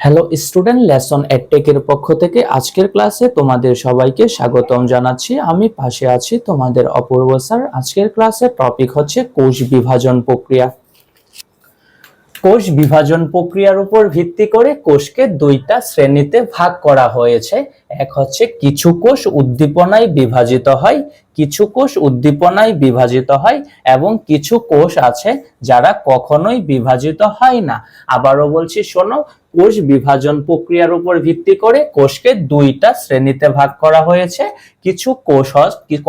Hello student lesson এর পক্ষ থেকে আজকের ক্লাসে তোমাদের সবাইকে স্বাগতম জানাচ্ছি। আমি পাশে আছি তোমাদের অপূর্ব স্যার আজকের ক্লাসের টপিক হচ্ছে কোষ বিভাজন প্রক্রিয়া। কোষ বিভাজন প্রক্রিয়ার উপর ভিত্তি করে কোষকে দুইটা শ্রেণীতে ভাগ করা হয়েছে। এক হচ্ছে কিছু কোষ উদ্দীপনায় বিভাজিত হয়, কিছু কোষ উদ্দীপনায় বিভাজিত হয় এবং কিছু কোষ আছে যারা কখনোই বিভাজিত হয় না। আবারও বলছি, শোনো, কোষ বিভাজন প্রক্রিয়ার উপর ভিত্তি করে কোষকে দুইটা শ্রেণীতে ভাগ করা হয়েছে। কিছু কোষ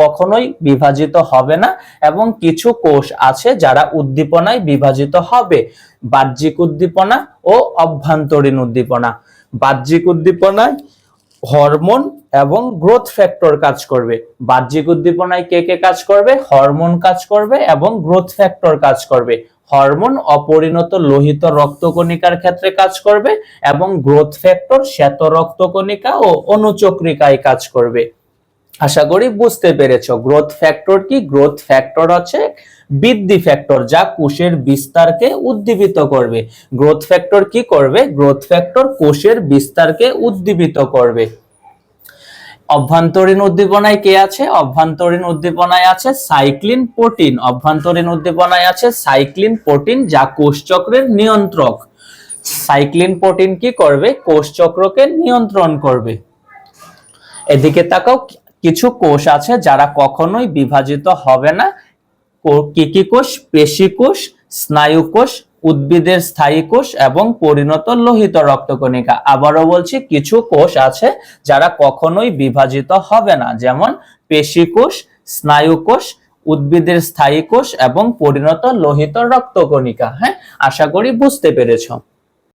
কখনোই বিভাজিত হবে না এবং কিছু কোষ আছে যারা উদ্দীপনায় বিভাজিত হবে। বাহ্যিক উদ্দীপনা ও অভ্যন্তরীণ উদ্দীপনা। বাহ্যিক উদ্দীপনায় হরমোন এবং গ্রোথ ফ্যাক্টর কাজ করবে। বাহ্যিক উদ্দীপনায় কে কে কাজ করবে? হরমোন কাজ করবে এবং গ্রোথ ফ্যাক্টর কাজ করবে। হরমোন অপরিণত লোহিত রক্তকণিকার ক্ষেত্রে কাজ করবে এবং গ্রোথ ফ্যাক্টর শ্বেত রক্তকণিকা ও অনুচক্রিকায় কাজ করবে। আশা করি বুঝতে পেরেছ। গ্রোথ ফ্যাক্টর কি? গ্রোথ ফ্যাক্টর হচ্ছে বৃদ্ধি ফ্যাক্টর যা কোষের বিস্তারকে উদ্দীপিত করবে। গ্রোথ ফ্যাক্টর কি করবে? গ্রোথ ফ্যাক্টর কোষের বিস্তারকে উদ্দীপিত করবে। অভ্যন্তরীণ উদ্দীপনায় কে আছে? অভ্যন্তরীণ উদ্দীপনায় আছে সাইক্লিন প্রোটিন অভ্যন্তরীণ উদ্দীপনায় আছে সাইক্লিন প্রোটিন যা কোষচক্রের নিয়ন্ত্রক। সাইক্লিন প্রোটিন কি করবে? কোষচক্রকে নিয়ন্ত্রণ করবে। এদিকে তাকাও কিছু কোষ আছে যারা কখনোই বিভাজিত হবে না। কি কি কোষ? পেশি কোষ, স্নায়ু কোষ, উদ্ভিদের স্থায়ী কোষ এবং পরিণত লোহিত রক্তকণিকা। আবারও বলছি, কিছু কোষ আছে যারা কখনোই বিভাজিত হবে না। যেমন পেশি কোষ, স্নায়ু কোষ, উদ্ভিদের স্থায়ী কোষ এবং পরিণত লোহিত রক্তকণিকা। হ্যাঁ আশা করি বুঝতে পেরেছ।